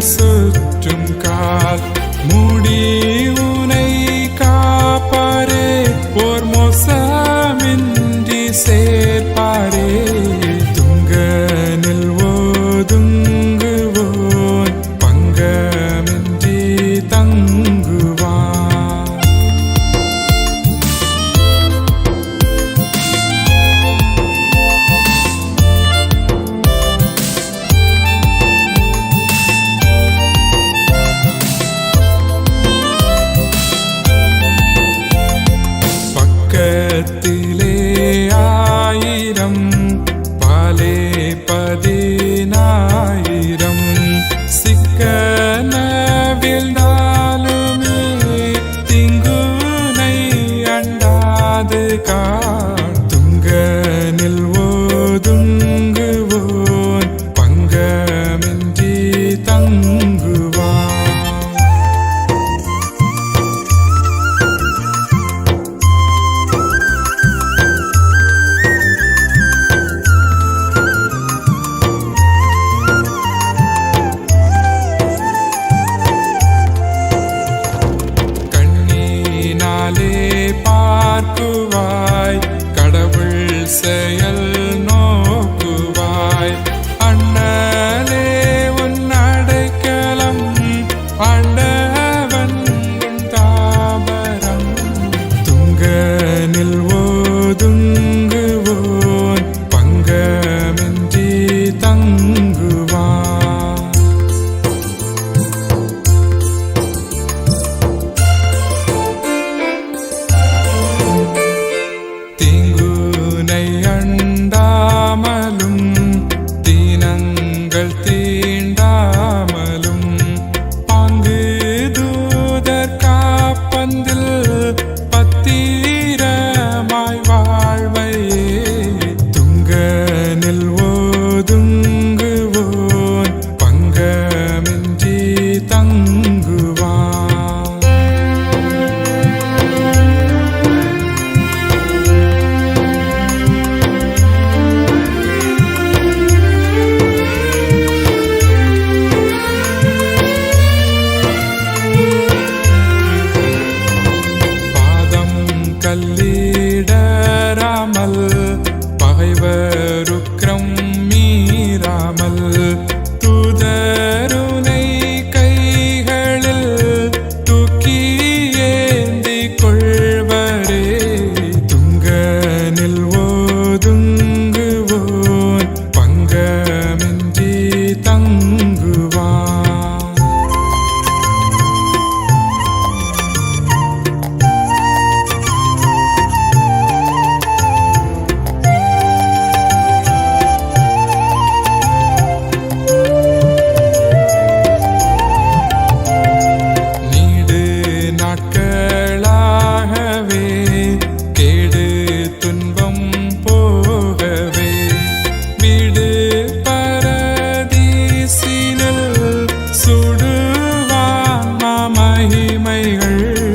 சுற்றும் கால். மூடி உனை காப்பாரே. ஓர் மோசமின்றி சேர்ப்பாரே. உள்ளத்திலே ஆயிரம் பாலே பதினாயிரம். వేండామలు வீடராமல் நன்மைகள்